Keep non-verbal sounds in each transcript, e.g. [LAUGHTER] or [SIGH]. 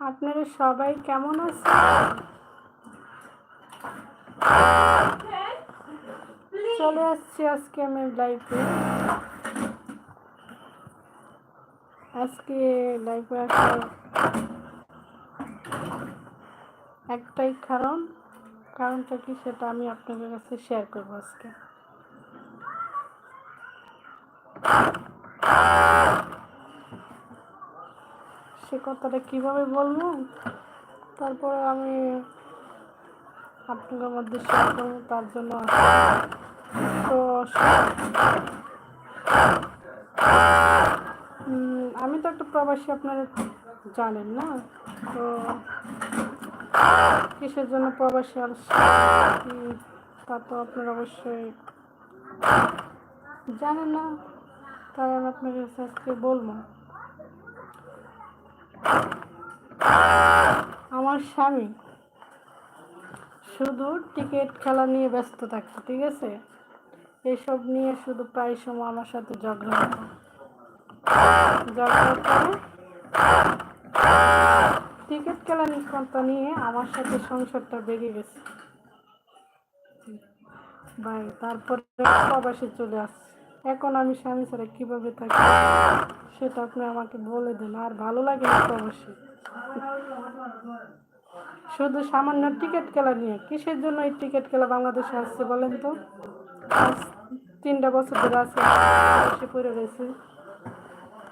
আপনারা সবাই কেমন আছেন? চলে আসছি আজকে আমি লাইফে আজকে লাইফে একটাই কারণ, কারণটা কি সেটা আমি আপনাদের কাছে শেয়ার করব আজকে। সে কথাটা কীভাবে বলব তারপরে আমি আপনাদের মধ্যে শেয়ার করব, তার জন্য তো আমি তো একটা প্রবাসী, আপনারা জানেন না? তো কিসের জন্য প্রবাসী আসছে তা তো আপনারা অবশ্যই জানেন না। আপনাদের কাছে আজকে বলব। আমার স্বামী শুধু টিকিট খেলা নিয়ে ব্যস্ত থাকতো ঠিক আছে? এসব নিয়ে শুধু প্রায় সময় আমার সাথে ঝগড়া ঝগড়া করে টিকিট খেলা কথা নিয়ে আমার সাথে সংসারটা বেড়ে গেছে। ভাই, তারপরে প্রবাসে চলে আসছে। এখন আমি স্বামী ছাড়া কীভাবে থাকি সেটা আপনি আমাকে বলে দেন, আর ভালো লাগে না তো অবশ্যই। শুধু সামান্য টিকিট খেলা নিয়ে, কিসের জন্য এই টিকিট খেলা বাংলাদেশে আসছে বলেন তো? তিনটা বছর ধরে আছে এসে পড়ে রয়েছে।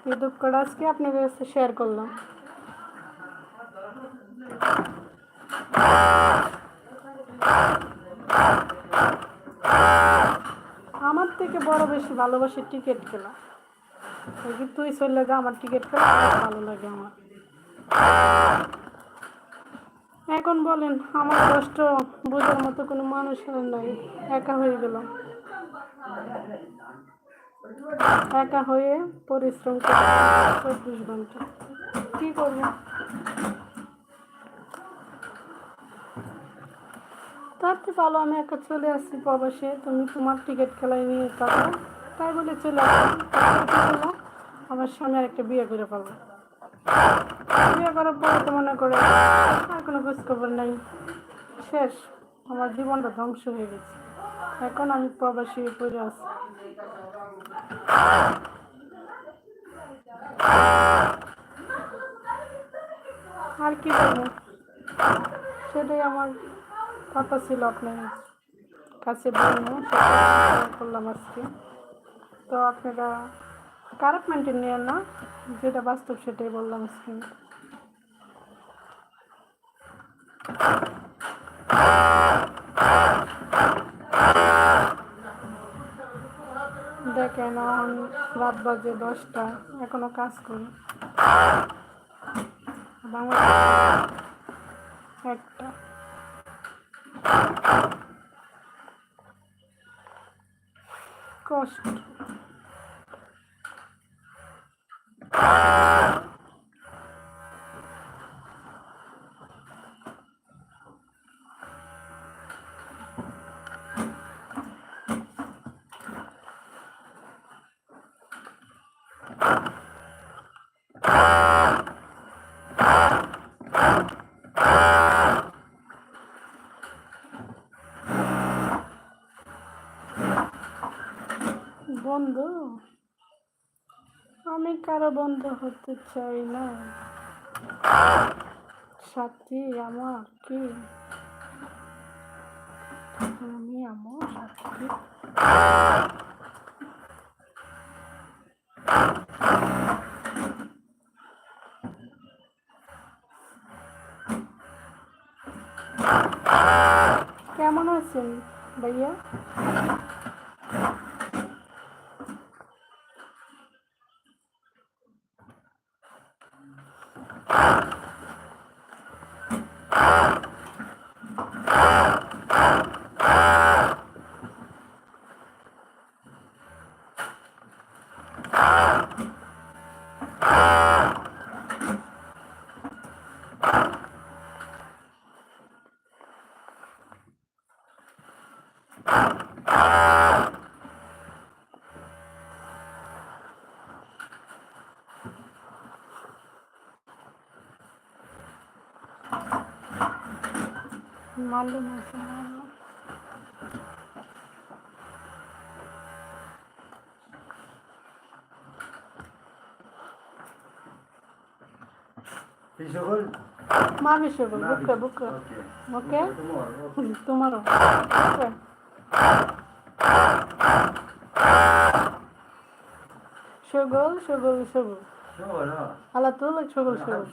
এই দুঃখটা আজকে আপনাদের কাছে শেয়ার করলাম। থেকে বড় বেশি ভালোবাসি টিকিট খেলা ওই তুই চলে যা, আমার টিকিট খেলা ভালো লাগে আমার। এখন বলেন, আমার কষ্ট বোঝার মতো কোনো মানুষ নাই, একা হয়ে গেলাম। একা হয়ে পরিশ্রম করে চব্বিশ ঘণ্টা। কি করব? থেকে ভালো আমি একা চলে আসছি প্রবাসে। তুমি তোমার টিকিট খেলায় নিয়ে থাকো। তাই বলে চলে আসলাম? আমার স্বামী একটা বিয়ে করে ফেলব। বিয়ে করার পরে তো মনে করে, আর কোনো খোঁজখবর নাই। শেষ। আমার জীবনটা ধ্বংস হয়ে গেছে। এখন আমি প্রবাসী পড়ে আছি। আর কি বলব সেটাই আমার কথা ছিল আপনার কাছে বলব করলাম আজকে। তো আপনারা খারাপ মেনটেন নিয়েন না? যেটা বাস্তব সেটাই বললাম আজকে। দেখেন, এখন রাত বাজে দশটা, এখনও কাজ করি। বাংলাদেশ একটা কষ্ট [LAUGHS] বন্ধু? আমি কারও বন্ধু হতে চাই না। সাথী আমার কি? আমি আমার সাথী। কেমন আছেন ভাইয়া? মালুম Fisherman? মারবি সবল বুকে বুকে ওকে তোমারও ওকে সগল সগল সগল. আলা তুল সগল সগল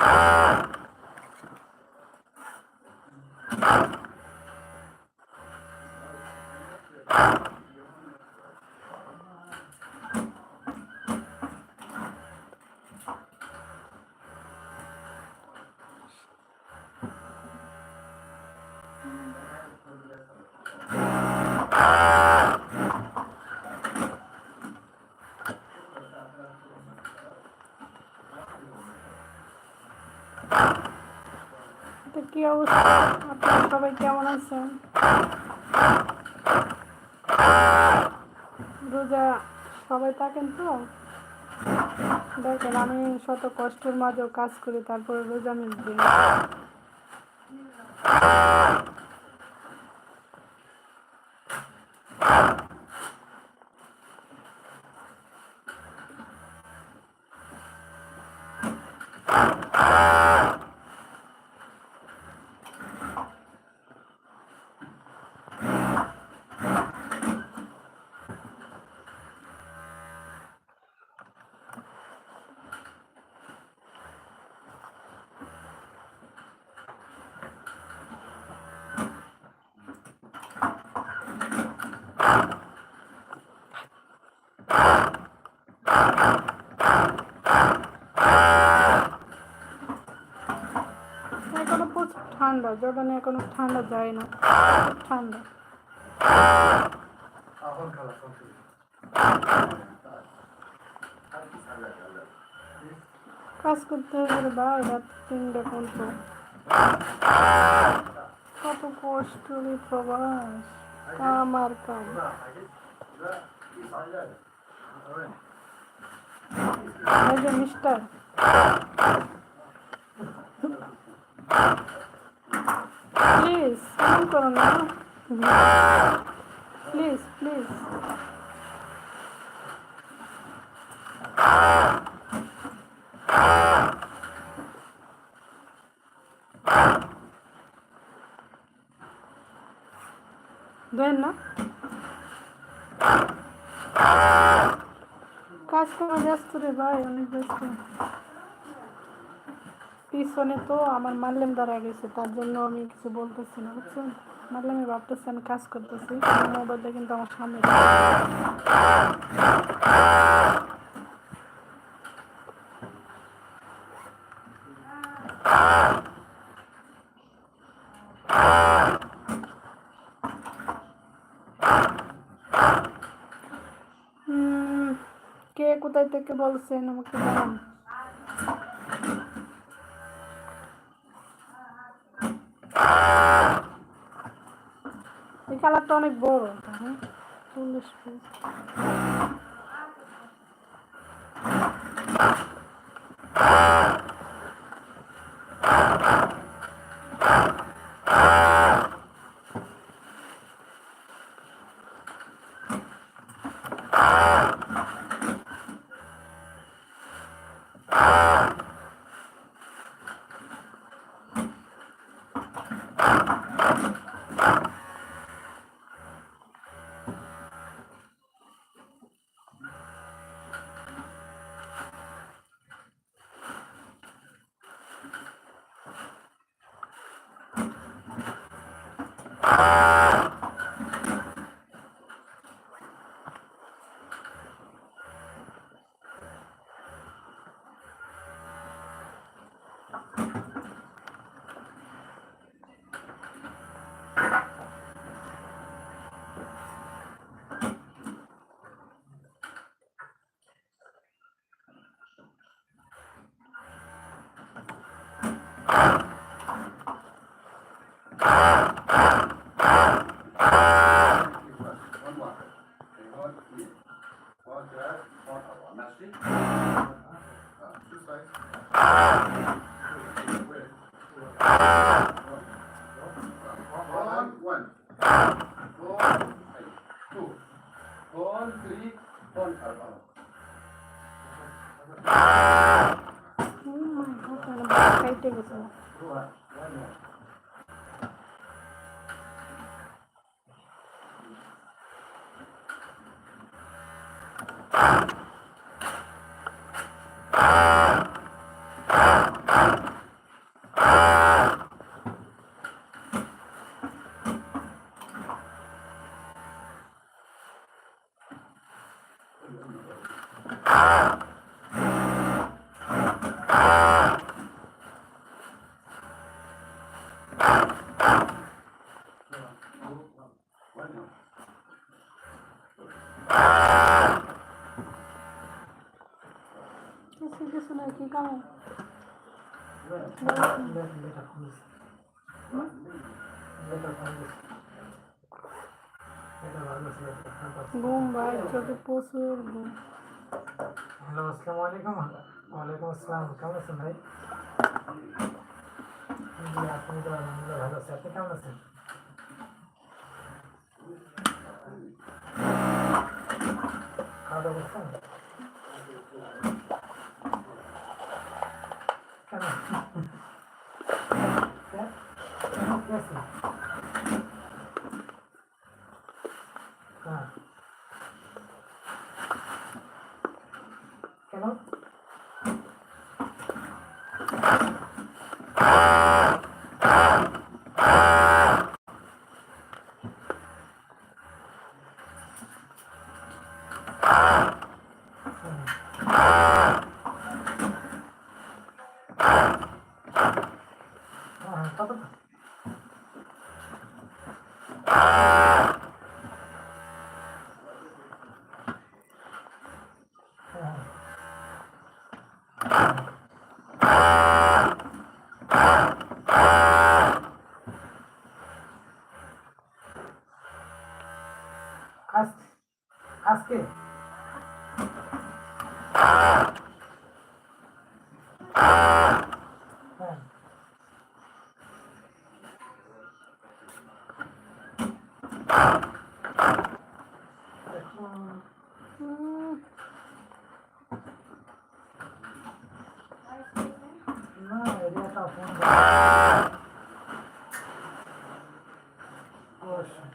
Ah. অবস্থা সবাই কেমন আছেন? রোজা সবাই থাকেন তো? দেখেন, আমি শত কষ্টের মাঝেও কাজ করি, তারপরে রোজা মিলবে এখনও ঠান্ডা জর্ডানে এখনও ঠান্ডা যায় না। ঠান্ডা। কাজ করতে হবে ভাই রাত তিনটা পর্যন্ত। কত কষ্ট রে প্রবাস কাম আর কাম। মিস্টার। প্লিজ এমন করো না প্লিজ প্লিজ দেন না কাজ করা ব্যস্ত রে ভাই অনেক ব্যস্ত পিছনে তো আমার মারলেম দাঁড়া গেছে, তার জন্য আমি কিছু বলতেছি না, বুঝছেন? মারলেমে ভাবতেছি, আমি কাজ করতেছি মোবাইলটা কিন্তু আমার সামনে কে কোথায় থেকে বলছেন আমাকে জানান। কালারটা অনেক বড় চল্লিশ you ঘুম ভাই চোখে প্রচুর ঘুম হ্যালো আসসালামু আলাইকুম ওয়ালাইকুম আসসালাম কেমন আছেন ভাই জি আপনি তো আলহামদুলিল্লাহ ভালো আছি আপনি কেমন আছেন খাওয়া দাওয়া করছেন কেন কেন? কেন? কি আছে? হ্যাঁ কেন হ্যাঁ কত হ্যাঁ আজ আজকে? হ্যাঁ এখন হুম, না এরিয়াটা ফোন অবশ্যই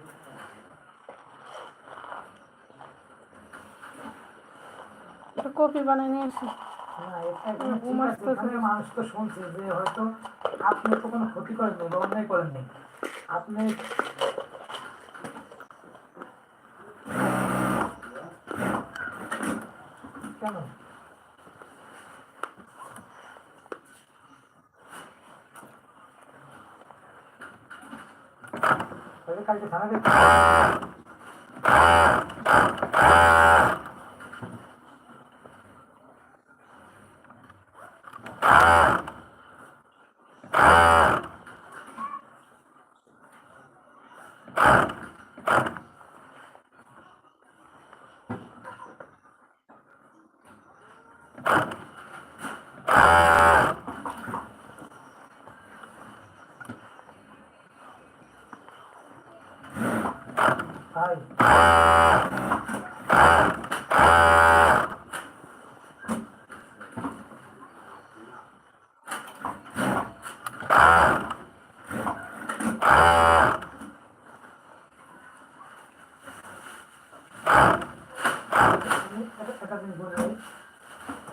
একটা বানিয়ে নিয়ে আসি না, এটা এখানে ঠিক ঘুম আছে। আসতেছে। এখানে মানুষ তো শুনছে যে হয়তো আপনি তো কোনো ক্ষতি করেননি বা অন্যায় করেননি আপনি কেন কালকে থানা দেখতে তাই একটা জিনিস বলে রাখি। আর- আর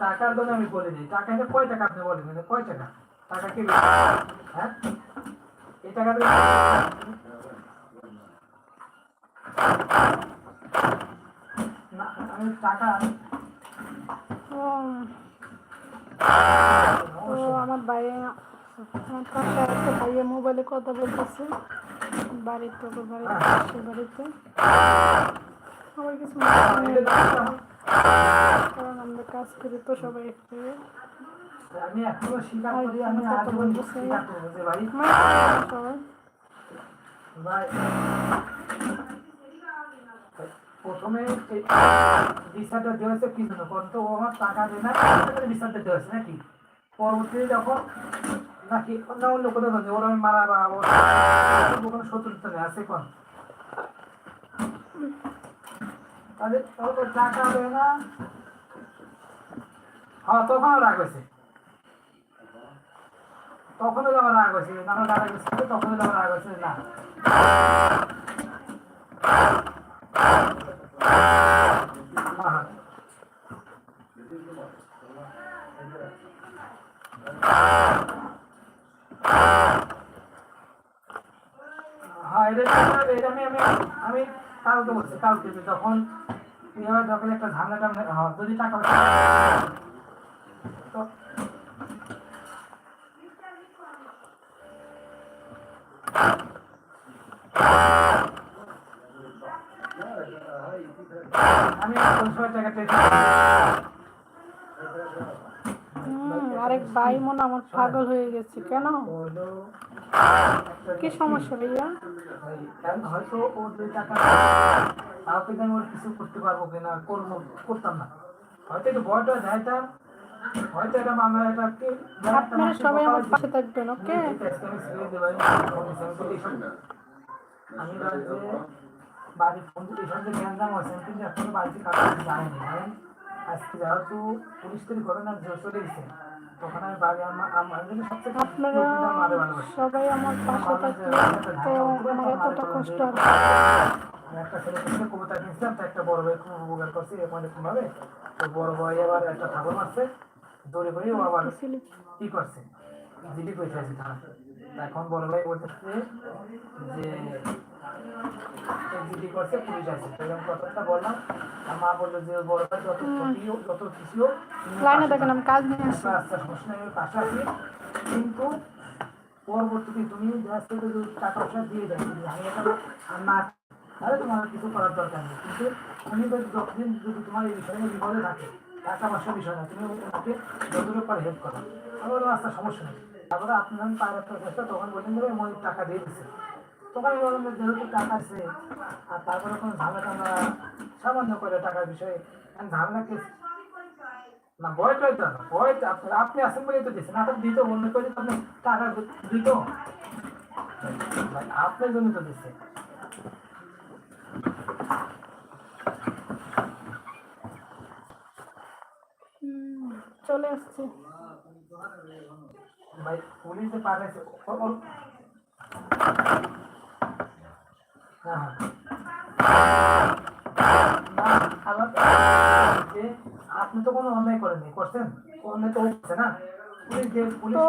টাকার জন্য আমি বলিনি টাকা এনে কয় টাকা আপনি কয় টাকা টাকা কি আমি টাকা আমার বাইরে আমার কাছে ভাইয়া মোবাইলে কথা বলতেছে। বাড়িতে ওপর বাড়িতে পাশের বাড়িতে? আমার কিছু কারণ আমরা কাজ করি তো সবাই একটু। প্রথমে এই দেওয়া হয়েছে কি জন্য? কারণ তো ও আমার টাকা দেয় না বিচারটা দেওয়া হয়েছে নাকি? পরবর্তীতে যখন নাকি অন্য অন্য কোথাও জানি ওরা আমি মারা বা কোনো শত্রুতা নেই আছে কোন? ওর তো টাকা দেয় না। হ্যাঁ তখনও রাগ হয়েছে। তখনও আমার রাগ হয়েছে। তখনও আমার রাগ না হ্যাঁ হ্যাঁ এটা এটা আমি আমি আমি যে যখন একটা ঝামেলা টামেলা হয়, যদি টাকা তো আমি আরেক ভাই মনে আমার পাগল হয়ে গেছে কেন? কি সমস্যা ভাইয়া? হয়তো ও দুই টাকা তাকে আমি ওর কিছু করতে পারব কিনা করব করতাম না। হয়তো একটু ভয়টা যাইতাম হয়তো এটা মামলা এটা কি আপনারা সবাই আমার পাশে থাকবেন ওকে? আমি যে বাড়ি ফোন এসব যে গ্যাঞ্জাম আছে কিন্তু এখনও বাড়িতে কাজ যায়নি। কারণ আজকে যেহেতু পুলিশ তৈরি করে না যে চলে গেছে তখন আমি বাড়ি আমার আমার আপনারা সবাই আমার পাশে থাকলে তো আমার এতটা কষ্ট না। আমি একটা ছেলে থেকে কবিতা কিনছিলাম তো একটা বড় ভাই খুব উপকার করছি এরকম এরকম ভাবে। তো বড় ভাই আবার একটা ঠাকুর মারছে দৌড়ে করে ও আবার কি করছে জিডি পয়সা আছে থানা এখন বড় ভাই বলতেছে যে জিডি করছে পুলিশ আছে তো কথাটা বললাম আর মা বলল যে বড় ভাই যত ক্ষতি হোক যত কিছু হোক লাইনে দেখেন আমি কাজ নিয়ে আসি আচ্ছা সমস্যা নেই পাশে আছি। কিন্তু পরবর্তীতে তুমি টাকা পয়সা দিয়ে দেয় আমি আর না তাহলে তোমার কিছু করার দরকার নেই। কিন্তু তুমি যদি যতদিন যদি তোমার এই বিষয়ে বিপদে থাকে টাকা পয়সার বিষয় না তুমি ওনাকে যতটুকু পারে হেল্প করো। আমার রাস্তা সমস্যা নেই। তারপরে আপনি যখন পায়ের একটা চেষ্টা, তখন বললেন যে আমি টাকা দিয়ে দিচ্ছি তখন আমি বললাম যেহেতু টাকা আছে, আর তারপরে কোনো ঝামেলা আমরা সামান্য করে টাকার বিষয়ে আমি ঝামেলাকে না ভয়টাই তো না ভয়টা আপনি আপনি আসেন বলেই তো দিচ্ছেন আপনার দিত অন্য করে তো আপনি টাকা দিত আপনার জন্য তো দিচ্ছে চলে আসছে। ভাই পুলিশ পাঠাইছে। হ্যাঁ হ্যাঁ। আপনি তো কোনো অন্যায় করেননি করছেন? অন্যায় তো হচ্ছে না। তো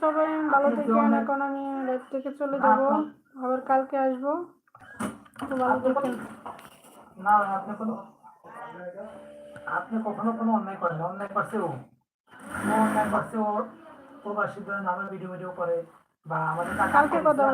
সবাই ভালো থাকেন এখন আমি রাত থেকে চলে যাব। আবার কালকে আসব। তো ভালো থাকেন। না আপনি কোনো আপনি কখনো কোনো অন্যায় করেন অন্যায় করছে ও অন্যায় করছে ও প্রবাসীদের নামে ভিডিও ভিডিও করে বা আমাদের কালকে কথা